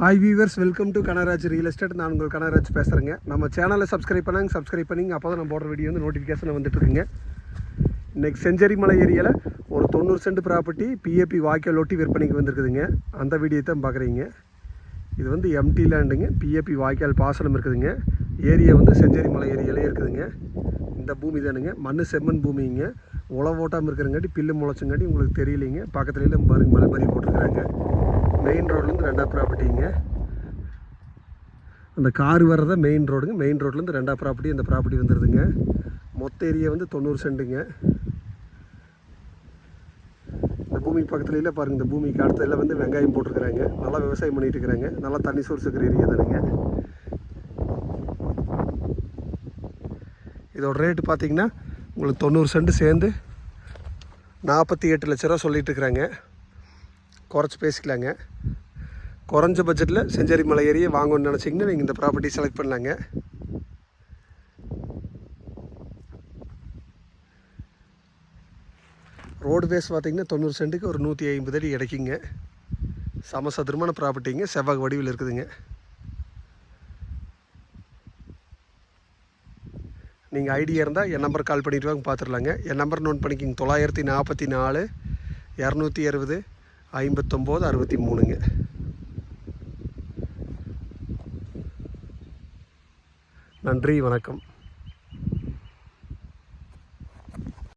Hi viewers welcome to Kanaraj real estate நான் உங்கள் கனராஜ் பேசுகிறேங்க நம்ம சேனலை சப்ஸ்கிரைப் பண்ணாங்க சப்ஸ்கிரைப் பண்ணிங்க. அப்போ தான் நான் போடுற வீடியோ வந்து நோட்டிஃபிகேஷன் வந்துட்டுருக்குங்க இன்றைக்கி செஞ்சேரி மலை ஏரியாவில் ஒரு தொண்ணூறு சென்ட் ப்ராப்பர்ட்டி பிஏபி வாய்க்கால் ஒட்டி விற்பனைக்கு வந்திருக்குதுங்க. அந்த வீடியோ தான் பார்க்குறீங்க. இது வந்து எம்டி லேண்டுங்க பிஏபி வாய்க்கால் பாசனம் இருக்குதுங்க. ஏரியா வந்து செஞ்சேரி மலை ஏரியாலே இருக்குதுங்க. இந்த பூமி தானுங்க. மண் செம்மண் பூமிங்க. உழவோட்டாமல் இருக்கிறங்காட்டி பில்லு முளைச்சங்காட்டி உங்களுக்கு தெரியலைங்க. பக்கத்துலேயே மறு மலை மாதிரி போட்டிருக்கிறாங்க. மெயின் ரோட்லேருந்து ரெண்டாவது ப்ராப்பர்ட்டிங்க அந்த கார் வர்றதா மெயின் ரோடுங்க மெயின் ரோட்லேருந்து ரெண்டாவது ப்ராப்பர்ட்டி அந்த ப்ராப்பர்ட்டி வந்துடுதுங்க மொத்த ஏரியா வந்து தொண்ணூறு சென்ட்டுங்க இந்த பூமி பக்கத்துலலாம் பாருங்கள் இந்த பூமிக்கு அடுத்ததில் வந்து வெங்காயம் போட்டிருக்கிறாங்க. நல்லா விவசாயம் பண்ணிட்டு இருக்கிறாங்க. நல்லா தண்ணி சோர்ஸ் இருக்கிற ஏரியா தானுங்க. இதோட ரேட்டு பார்த்தீங்கன்னா உங்களுக்கு தொண்ணூறு சென்ட் சேர்ந்து நாற்பத்தி எட்டு லட்ச ரூபா சொல்லிட்டு இருக்கிறாங்க. குறைச்சி பேசிக்கலாங்க. குறைஞ்ச பட்ஜெட்டில் செஞ்சேரி மலை ஏரியை வாங்கணும்னு நினச்சிங்கன்னா நீங்கள் இந்த ப்ராப்பர்ட்டி செலக்ட் பண்ணலாங்க. ரோடு வேஸ் பார்த்திங்கன்னா தொண்ணூறு சென்ட்டுக்கு ஒரு நூற்றி ஐம்பது அடி கிடைக்குங்க சமசதுரமான ப்ராப்பர்ட்டிங்க செவ்வாய் வடிவில் இருக்குதுங்க. நீங்கள் ஐடியா இருந்தால் என் நம்பர் கால் பண்ணிட்டு வாங்க பார்த்துடலாங்க என் நம்பர் நோட் பண்ணிக்கிங்க தொள்ளாயிரத்தி நாற்பத்தி நாலு இரநூத்தி அறுபது ஐம்பத்தொம்போது அறுபத்தி மூணுங்க நன்றி வணக்கம்.